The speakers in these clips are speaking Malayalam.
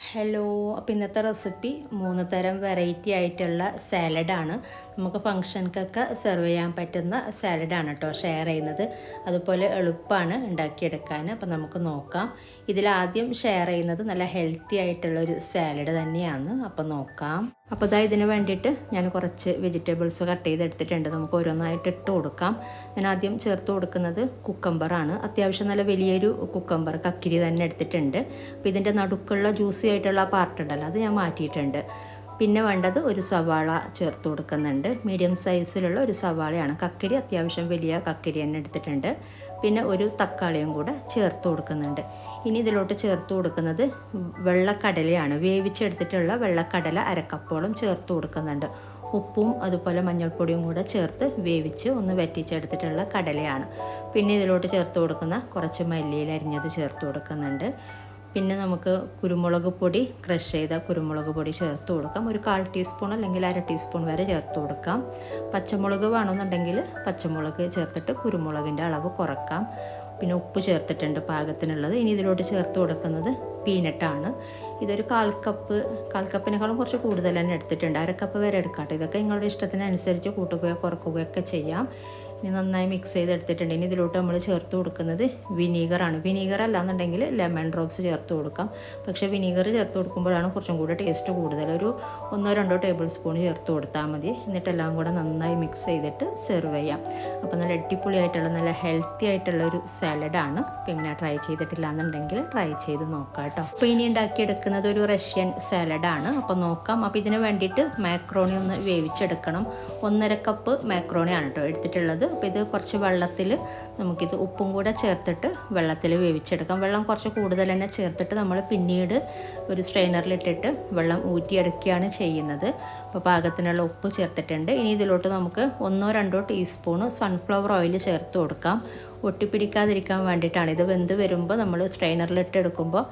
ഹലോ അപ്പോൾ ഇന്നത്തെ റെസിപ്പി മൂന്ന് തരം വെറൈറ്റി ആയിട്ടുള്ള സാലഡാണ് നമുക്ക് ഫങ്ഷൻക്കൊക്കെ സെർവ് ചെയ്യാൻ പറ്റുന്ന സാലഡാണ് കേട്ടോ ഷെയർ ചെയ്യുന്നത്. അതുപോലെ എളുപ്പമാണ് ഉണ്ടാക്കിയെടുക്കാൻ. അപ്പോൾ നമുക്ക് നോക്കാം. ഇതിലാദ്യം ഷെയർ ചെയ്യുന്നത് നല്ല ഹെൽത്തി ആയിട്ടുള്ള ഒരു സാലഡ് തന്നെയാണ്. അപ്പോൾ നോക്കാം. അപ്പോൾ ഇതാ ഇതിന് വേണ്ടിയിട്ട് ഞാൻ കുറച്ച് വെജിറ്റബിൾസ് കട്ട് ചെയ്തെടുത്തിട്ടുണ്ട്. നമുക്ക് ഓരോന്നായിട്ട് ഇട്ട് കൊടുക്കാം. ഞാൻ ആദ്യം ചേർത്ത് കൊടുക്കുന്നത് കുക്കമ്പറാണ് അത്യാവശ്യം നല്ല വലിയൊരു കുക്കമ്പർ കക്കിരി തന്നെ എടുത്തിട്ടുണ്ട്. അപ്പോൾ ഇതിന്റെ നടുക്കുള്ള ജ്യൂസി ആയിട്ടുള്ള പാർട്ട് ഉണ്ടല്ലോ അത് ഞാൻ മാറ്റിയിട്ടുണ്ട്. പിന്നെ വേണ്ടത് ഒരു സവാള ചേർത്ത് കൊടുക്കുന്നുണ്ട്. മീഡിയം സൈസിലുള്ള ഒരു സവാളയാണ്. കക്കരി അത്യാവശ്യം വലിയ കക്കരി തന്നെ എടുത്തിട്ടുണ്ട്. പിന്നെ ഒരു തക്കാളിയും കൂടെ ചേർത്ത് കൊടുക്കുന്നുണ്ട്. ഇനി ഇതിലോട്ട് ചേർത്ത് കൊടുക്കുന്നത് വെള്ളക്കടലയാണ്. വേവിച്ചെടുത്തിട്ടുള്ള വെള്ളക്കടല അരക്കപ്പോളം ചേർത്ത് കൊടുക്കുന്നുണ്ട്. ഉപ്പും അതുപോലെ മഞ്ഞൾപ്പൊടിയും കൂടെ ചേർത്ത് വേവിച്ച് ഒന്ന് വറ്റിച്ചെടുത്തിട്ടുള്ള കടലയാണ്. പിന്നെ ഇതിലോട്ട് ചേർത്ത് കൊടുക്കുന്ന കുറച്ച് മല്ലിയിൽ അരിഞ്ഞത് ചേർത്ത് കൊടുക്കുന്നുണ്ട്. പിന്നെ നമുക്ക് കുരുമുളക് പൊടി ക്രഷ് ചെയ്ത കുരുമുളക് പൊടി ചേർത്ത് കൊടുക്കാം. ഒരു കാൽ ടീസ്പൂൺ അല്ലെങ്കിൽ അര ടീസ്പൂൺ വരെ ചേർത്ത് കൊടുക്കാം. പച്ചമുളക് വേണമെന്നുണ്ടെങ്കിൽ പച്ചമുളക് ചേർത്തിട്ട് കുരുമുളകിന്റെ അളവ് കുറക്കാം. പിന്നെ ഉപ്പ് ചേർത്തിട്ടുണ്ട് പാകത്തിനുള്ളത്. ഇനി ഇതിലോട്ട് ചേർത്ത് കൊടുക്കുന്നത് പീനട്ടാണ്. ഇതൊരു കാൽ കപ്പ് കാൽ കപ്പിനേക്കാളും കുറച്ച് കൂടുതൽ തന്നെ എടുത്തിട്ടുണ്ട്. അര കപ്പ് വരെ എടുക്കാട്ടോ ഇതൊക്കെ നിങ്ങളുടെ ഇഷ്ടത്തിനനുസരിച്ച് കൂട്ടുകയോ കുറക്കുകയോ ഒക്കെ ചെയ്യാം. ഇനി നന്നായി മിക്സ് ചെയ്തെടുത്തിട്ടുണ്ട്. ഇനി ഇതിലോട്ട് നമ്മൾ ചേർത്ത് കൊടുക്കുന്നത് വിനീഗറാണ്. വിനീഗർ അല്ലാന്നുണ്ടെങ്കിൽ ലെമൺ ഡ്രോപ്സ് ചേർത്ത് കൊടുക്കാം. പക്ഷേ വിനീഗർ ചേർത്ത് കൊടുക്കുമ്പോഴാണ് കുറച്ചും കൂടെ ടേസ്റ്റ് കൂടുതൽ. ഒരു ഒന്നോ രണ്ടോ ടേബിൾ സ്പൂൺ ചേർത്ത് കൊടുത്താൽ മതി. എന്നിട്ടെല്ലാം കൂടെ നന്നായി മിക്സ് ചെയ്തിട്ട് സെർവ് ചെയ്യാം. അപ്പോൾ നല്ല അടിപൊളിയായിട്ടുള്ള നല്ല ഹെൽത്തി ആയിട്ടുള്ള ഒരു സാലഡാണ് ഇങ്ങനെ ട്രൈ ചെയ്തിട്ടില്ല എന്നുണ്ടെങ്കിൽ ട്രൈ ചെയ്ത് നോക്കാം കേട്ടോ. അപ്പോൾ ഇനി ഉണ്ടാക്കിയെടുക്കുന്നത് ഒരു റഷ്യൻ സാലഡാണ് അപ്പോൾ നോക്കാം. അപ്പോൾ ഇതിന് വേണ്ടിയിട്ട് മാക്രോണി ഒന്ന് വേവിച്ചെടുക്കണം. ഒന്നര കപ്പ് മാക്രോണിയാണ് കേട്ടോ എടുത്തിട്ടുള്ളത്. അപ്പോൾ ഇത് കുറച്ച് വെള്ളത്തിൽ നമുക്കിത് ഉപ്പും കൂടെ ചേർത്തിട്ട് വെള്ളത്തിൽ വേവിച്ചെടുക്കാം. വെള്ളം കുറച്ച് കൂടുതൽ തന്നെ ചേർത്തിട്ട് നമ്മൾ പിന്നീട് ഒരു സ്ട്രെയിനറിലിട്ടിട്ട് വെള്ളം ഊറ്റിയെടുക്കുകയാണ് ചെയ്യുന്നത്. അപ്പോൾ പാകത്തിനുള്ള ഉപ്പ് ചേർത്തിട്ടുണ്ട്. ഇനി ഇതിലോട്ട് നമുക്ക് ഒന്നോ രണ്ടോ ടീസ്പൂൺ സൺഫ്ലവർ ഓയിൽ ചേർത്ത് കൊടുക്കാം. ഒട്ടിപ്പിടിക്കാതിരിക്കാൻ വേണ്ടിയിട്ടാണ്. ഇത് വെന്ത് വരുമ്പോൾ നമ്മൾ സ്ട്രെയിനറിലിട്ട് എടുക്കുമ്പോൾ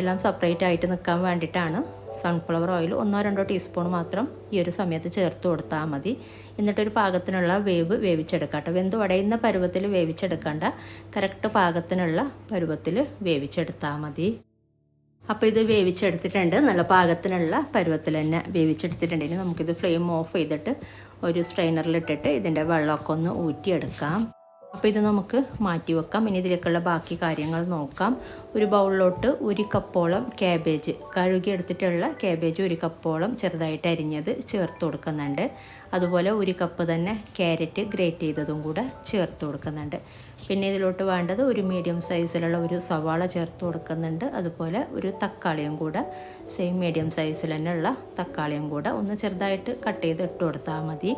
എല്ലാം സെപ്പറേറ്റ് ആയിട്ട് നിൽക്കാൻ വേണ്ടിയിട്ടാണ് സൺഫ്ലവർ ഓയിൽ ഒന്നോ രണ്ടോ ടീസ്പൂൺ മാത്രം ഈ ഒരു സമയത്ത് ചേർത്ത് കൊടുത്താൽ മതി. എന്നിട്ടൊരു പാകത്തിനുള്ള വേവ് വേവിച്ചെടുക്കട്ടെ. വെന്ത് വടയുന്ന പരുവത്തിൽ വേവിച്ചെടുക്കണ്ട. കറക്റ്റ് പാകത്തിനുള്ള പരുവത്തിൽ വേവിച്ചെടുത്താൽ മതി. അപ്പോൾ ഇത് വേവിച്ചെടുത്തിട്ടുണ്ട്. നല്ല പാകത്തിനുള്ള പരുവത്തിൽ തന്നെ വേവിച്ചെടുത്തിട്ടുണ്ട്. ഇനി നമുക്കിത് ഫ്ലെയിം ഓഫ് ചെയ്തിട്ട് ഒരു സ്ട്രെയിനറിലിട്ടിട്ട് ഇതിന്റെ വെള്ളമൊക്കെ ഒന്ന് ഊറ്റിയെടുക്കാം. അപ്പോൾ ഇത് നമുക്ക് മാറ്റി വെക്കാം. ഇനി ഇതിലേക്കുള്ള ബാക്കി കാര്യങ്ങൾ നോക്കാം. ഒരു ബൗളിലോട്ട് ഒരു കപ്പോളം ക്യാബേജ് കഴുകി എടുത്തിട്ടുള്ള ക്യാബേജ് ഒരു കപ്പോളം ചെറുതായിട്ട് അരിഞ്ഞത് ചേർത്ത് കൊടുക്കുന്നുണ്ട്. അതുപോലെ ഒരു കപ്പ് തന്നെ ക്യാരറ്റ് ഗ്രേറ്റ് ചെയ്തതും കൂടെ ചേർത്ത് കൊടുക്കുന്നുണ്ട്. പിന്നെ ഇതിലോട്ട് വേണ്ടത് ഒരു മീഡിയം സൈസിലുള്ള ഒരു സവാള ചേർത്ത് കൊടുക്കുന്നുണ്ട്. അതുപോലെ ഒരു തക്കാളിയും കൂടെ സെയിം മീഡിയം സൈസിൽ തന്നെയുള്ള തക്കാളിയും കൂടെ ഒന്ന് ചെറുതായിട്ട് കട്ട് ചെയ്ത് ഇട്ട് കൊടുത്താൽ മതി.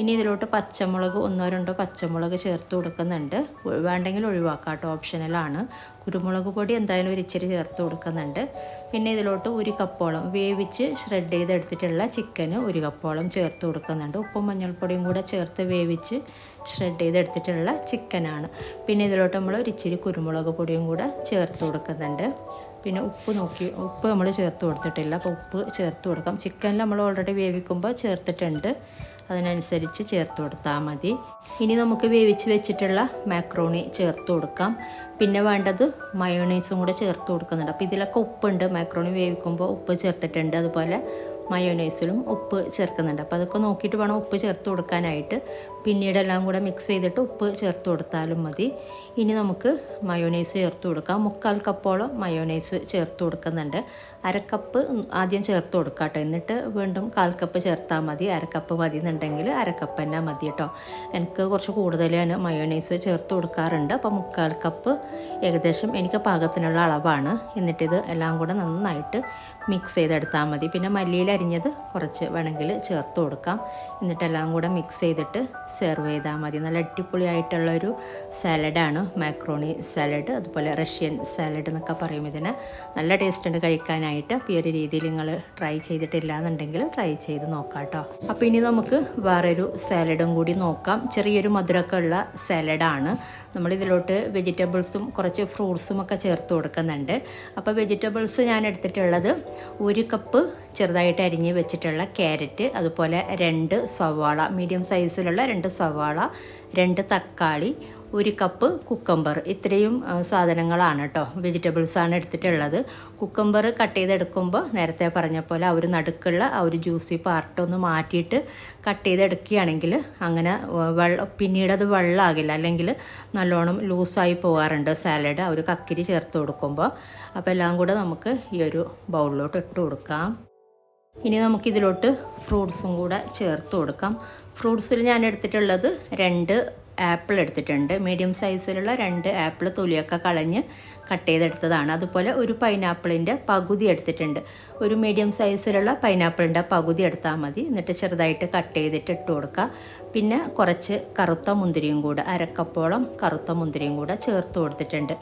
ഇനി ഇതിലോട്ട് പച്ചമുളക് ഒന്നോ രണ്ടോ പച്ചമുളക് ചേർത്ത് കൊടുക്കുന്നുണ്ട്. വേണ്ടെങ്കിൽ ഒഴിവാക്കാം കേട്ടോ ഓപ്ഷനലാണ് കുരുമുളക് പൊടി എന്തായാലും ഒരു ഇച്ചിരി ചേർത്ത് കൊടുക്കുന്നുണ്ട്. പിന്നെ ഇതിലോട്ട് ഒരു കപ്പോളം വേവിച്ച് ഷ്രെഡ് ചെയ്തെടുത്തിട്ടുള്ള ചിക്കന് ഒരു കപ്പോളം ചേർത്ത് കൊടുക്കുന്നുണ്ട്. ഉപ്പും മഞ്ഞൾപ്പൊടിയും കൂടെ ചേർത്ത് വേവിച്ച് ഷ്രെഡ് ചെയ്തെടുത്തിട്ടുള്ള ചിക്കനാണ് പിന്നെ ഇതിലോട്ട് നമ്മൾ ഒരു ഇച്ചിരി കുരുമുളക് പൊടിയും കൂടെ ചേർത്ത് കൊടുക്കുന്നുണ്ട്. പിന്നെ ഉപ്പ് നോക്കി ഉപ്പ് നമ്മൾ ചേർത്ത് കൊടുത്തിട്ടില്ല. അപ്പോൾ ഉപ്പ് ചേർത്ത് കൊടുക്കാം. ചിക്കനിൽ നമ്മൾ ഓൾറെഡി വേവിക്കുമ്പോൾ ചേർത്തിട്ടുണ്ട്. അതിനനുസരിച്ച് ചേർത്ത് കൊടുത്താൽ മതി. ഇനി നമുക്ക് വേവിച്ച് വെച്ചിട്ടുള്ള മാക്രോണി ചേർത്ത് കൊടുക്കാം. പിന്നെ വേണ്ടത് മയോണൈസും കൂടെ ചേർത്ത് കൊടുക്കുന്നുണ്ട്. അപ്പോൾ ഇതിലൊക്കെ ഉപ്പുണ്ട്. മൈക്രോണി വേവിക്കുമ്പോൾ ഉപ്പ് ചേർത്തിട്ടുണ്ട്. അതുപോലെ മയോണൈസിലും ഉപ്പ് ചേർക്കുന്നുണ്ട്. അപ്പോൾ അതൊക്കെ നോക്കിയിട്ട് വേണം ഉപ്പ് ചേർത്ത് കൊടുക്കാനായിട്ട്. പിന്നീട് എല്ലാം കൂടെ മിക്സ് ചെയ്തിട്ട് ഉപ്പ് ചേർത്ത് കൊടുത്താലും മതി. ഇനി നമുക്ക് മയോണൈസ് ചേർത്ത് കൊടുക്കാം. മുക്കാൽ കപ്പോളം മയോണൈസ് ചേർത്ത് കൊടുക്കുന്നുണ്ട്. അരക്കപ്പ് ആദ്യം ചേർത്ത് കൊടുക്കാം കേട്ടോ. എന്നിട്ട് വീണ്ടും കാൽ കപ്പ് ചേർത്താൽ മതി. അരക്കപ്പ് മതി എന്നുണ്ടെങ്കിൽ അരക്കപ്പ് തന്നെ മതി കേട്ടോ. എനിക്ക് കുറച്ച് കൂടുതൽ മയോണൈസ് ചേർത്ത് കൊടുക്കാറുണ്ട്. അപ്പോൾ മുക്കാൽ കപ്പ് ഏകദേശം എനിക്ക് പാകത്തിനുള്ള അളവാണ്. എന്നിട്ടിത് എല്ലാം കൂടെ നന്നായിട്ട് മിക്സ് ചെയ്തെടുത്താൽ മതി. പിന്നെ മല്ലിയിൽ അരിഞ്ഞത് കുറച്ച് വേണമെങ്കിൽ ചേർത്ത് കൊടുക്കാം. എന്നിട്ടെല്ലാം കൂടെ മിക്സ് ചെയ്തിട്ട് സെർവ് ചെയ്താൽ മതി. നല്ല അടിപൊളിയായിട്ടുള്ളൊരു സാലഡാണ് മാക്രോണി സാലഡ് അതുപോലെ റഷ്യൻ സാലഡ് എന്നൊക്കെ പറയും ഇതിന്. നല്ല ടേസ്റ്റ് ഉണ്ട് കഴിക്കാനായിട്ട്. അപ്പോൾ ഈ ഒരു രീതിയിൽ നിങ്ങൾ ട്രൈ ചെയ്തിട്ടില്ല എന്നുണ്ടെങ്കിൽ ട്രൈ ചെയ്ത് നോക്കാം കേട്ടോ അപ്പോൾ ഇനി നമുക്ക് വേറൊരു സാലഡും കൂടി നോക്കാം. ചെറിയൊരു മധുരമൊക്കെ ഉള്ള സാലഡാണ് നമ്മളിതിലോട്ട് വെജിറ്റബിൾസും കുറച്ച് ഫ്രൂട്ട്സും ഒക്കെ ചേർത്ത് കൊടുക്കുന്നുണ്ട്. അപ്പോൾ വെജിറ്റബിൾസ് ഞാൻ എടുത്തിട്ടുള്ളത് ഒരു കപ്പ് ചെറുതായിട്ട് അരിഞ്ഞ് വെച്ചിട്ടുള്ള ക്യാരറ്റ് അതുപോലെ രണ്ട് സവാള മീഡിയം സൈസിലുള്ള രണ്ട് സവാള രണ്ട് തക്കാളി ഒരു കപ്പ് കുക്കമ്പർ ഇത്രയും സാധനങ്ങളാണ് കേട്ടോ വെജിറ്റബിൾസാണ് എടുത്തിട്ടുള്ളത്. കുക്കമ്പർ കട്ട് ചെയ്തെടുക്കുമ്പോൾ നേരത്തെ പറഞ്ഞ പോലെ ആ ഒരു നടുക്കുള്ള ആ ഒരു ജ്യൂസി പാർട്ട് ഒന്ന് മാറ്റിയിട്ട് കട്ട് ചെയ്തെടുക്കുകയാണെങ്കിൽ അങ്ങനെ വെള്ളം പിന്നീട് അത് വെള്ളമാകില്ല അല്ലെങ്കിൽ നല്ലോണം ലൂസായി പോകാറുണ്ട് സാലഡ് ആ ഒരു കക്കിരി ചേർത്ത് കൊടുക്കുമ്പോൾ അപ്പോൾ എല്ലാം കൂടെ നമുക്ക് ഈ ഒരു ബൗളിലോട്ട് ഇട്ട് കൊടുക്കാം. ഇനി നമുക്കിതിലോട്ട് ഫ്രൂട്ട്സും കൂടെ ചേർത്ത് കൊടുക്കാം. ഫ്രൂട്ട്സിൽ ഞാൻ എടുത്തിട്ടുള്ളത് രണ്ട് ആപ്പിൾ എടുത്തിട്ടുണ്ട്. മീഡിയം സൈസിലുള്ള രണ്ട് ആപ്പിൾ തൊലിയൊക്കെ കളഞ്ഞ് കട്ട് ചെയ്തെടുത്തതാണ്. അതുപോലെ ഒരു പൈനാപ്പിളിന്റെ പകുതി എടുത്തിട്ടുണ്ട്. ഒരു മീഡിയം സൈസിലുള്ള പൈനാപ്പിളിന്റെ പകുതി എടുത്താൽ മതി. എന്നിട്ട് ചെറുതായിട്ട് കട്ട് ചെയ്തിട്ട് ഇട്ട് കൊടുക്കുക. പിന്നെ കുറച്ച് കറുത്ത മുന്തിരിയും കൂടെ അരക്കപ്പോളം കറുത്ത മുന്തിരിയും കൂടെ ചേർത്ത് കൊടുത്തിട്ടുണ്ട്.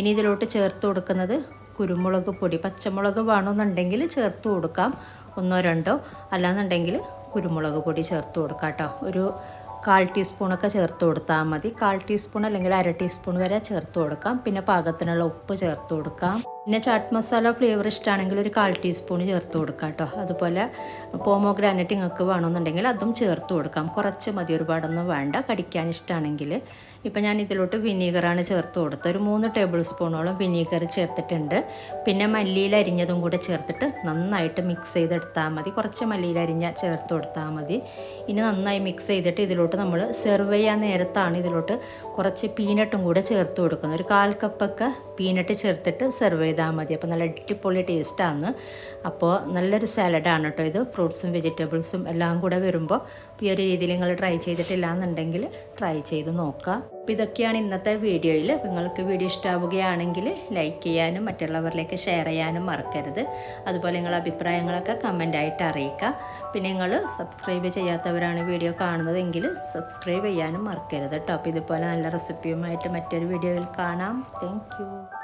ഇനി ഇതിലോട്ട് ചേർത്ത് കൊടുക്കുന്നത് കുരുമുളക് പൊടി പച്ചമുളക് വേണമെന്നുണ്ടെങ്കിൽ ചേർത്ത് കൊടുക്കാം. ഒന്നോ രണ്ടോ അല്ലാന്നുണ്ടെങ്കിൽ കുരുമുളക് പൊടി ചേർത്ത് കൊടുക്കാം കേട്ടോ. ഒരു കാൽ ടീസ്പൂണൊക്കെ ചേർത്ത് കൊടുത്താൽ മതി. കാൽ ടീസ്പൂൺ അല്ലെങ്കിൽ അര ടീസ്പൂൺ വരെ ചേർത്ത് കൊടുക്കാം. പിന്നെ പാകത്തിനുള്ള ഉപ്പ് ചേർത്ത് കൊടുക്കാം. പിന്നെ ചാട്ട് മസാല ഫ്ലേവർ ഇഷ്ടമാണെങ്കിൽ ഒരു കാൽ ടീസ്പൂൺ ചേർത്ത് കൊടുക്കാം കേട്ടോ. അതുപോലെ പോമോഗ്രാനറ്റ് നിങ്ങൾക്ക് വേണമെന്നുണ്ടെങ്കിൽ അതും ചേർത്ത് കൊടുക്കാം. കുറച്ച് മതി ഒരുപാടൊന്നും വേണ്ട. കടിക്കാൻ ഇഷ്ടമാണെങ്കിൽ ഇപ്പം ഞാൻ ഇതിലോട്ട് വിനീഗറാണ് ചേർത്ത് കൊടുത്തത്. ഒരു മൂന്ന് ടേബിൾ സ്പൂണോളം വിനീഗർ ചേർത്തിട്ടുണ്ട്. പിന്നെ മല്ലിയിൽ അരിഞ്ഞതും കൂടെ ചേർത്തിട്ട് നന്നായിട്ട് മിക്സ് ചെയ്തെടുത്താൽ മതി. കുറച്ച് മല്ലിയിൽ അരിഞ്ഞ ചേർത്ത് കൊടുത്താൽ മതി. ഇനി നന്നായി മിക്സ് ചെയ്തിട്ട് ഇതിലോട്ട് നമ്മൾ സെർവ് ചെയ്യാൻ നേരത്താണ് ഇതിലോട്ട് കുറച്ച് പീനട്ടും കൂടെ ചേർത്ത് കൊടുക്കുന്നത്. ഒരു കാൽ കപ്പൊക്കെ പീനട്ട് ചേർത്തിട്ട് സെർവ് ചെയ്താൽ മതി. അപ്പോൾ നല്ല അടിപൊളി ടേസ്റ്റാണ് അപ്പോൾ നല്ലൊരു സാലഡാണ് കേട്ടോ ഇത്. ഫ്രൂട്ട്സും വെജിറ്റബിൾസും എല്ലാം കൂടെ വരുമ്പോൾ ഈ ഒരു രീതിയിൽ നിങ്ങൾ ട്രൈ ചെയ്തിട്ടില്ല എന്നുണ്ടെങ്കിൽ ട്രൈ ചെയ്ത് നോക്കുക. അപ്പോൾ ഇതൊക്കെയാണ് ഇന്നത്തെ വീഡിയോയിൽ നിങ്ങൾക്ക് വീഡിയോ ഇഷ്ടമാവുകയാണെങ്കിൽ ലൈക്ക് ചെയ്യാനും മറ്റുള്ളവരിലേക്ക് ഷെയർ ചെയ്യാനും മറക്കരുത്. അതുപോലെ നിങ്ങളുടെ അഭിപ്രായങ്ങളൊക്കെ കമന്റായിട്ട് അറിയിക്കുക. പിന്നെ നിങ്ങൾ സബ്സ്ക്രൈബ് ചെയ്യാത്തവരാണ് വീഡിയോ കാണുന്നതെങ്കിൽ സബ്സ്ക്രൈബ് ചെയ്യാനും മറക്കരുത് കേട്ടോ അപ്പോൾ ഇതുപോലെ നല്ല റെസിപ്പിയുമായിട്ട് മറ്റൊരു വീഡിയോയിൽ കാണാം. താങ്ക്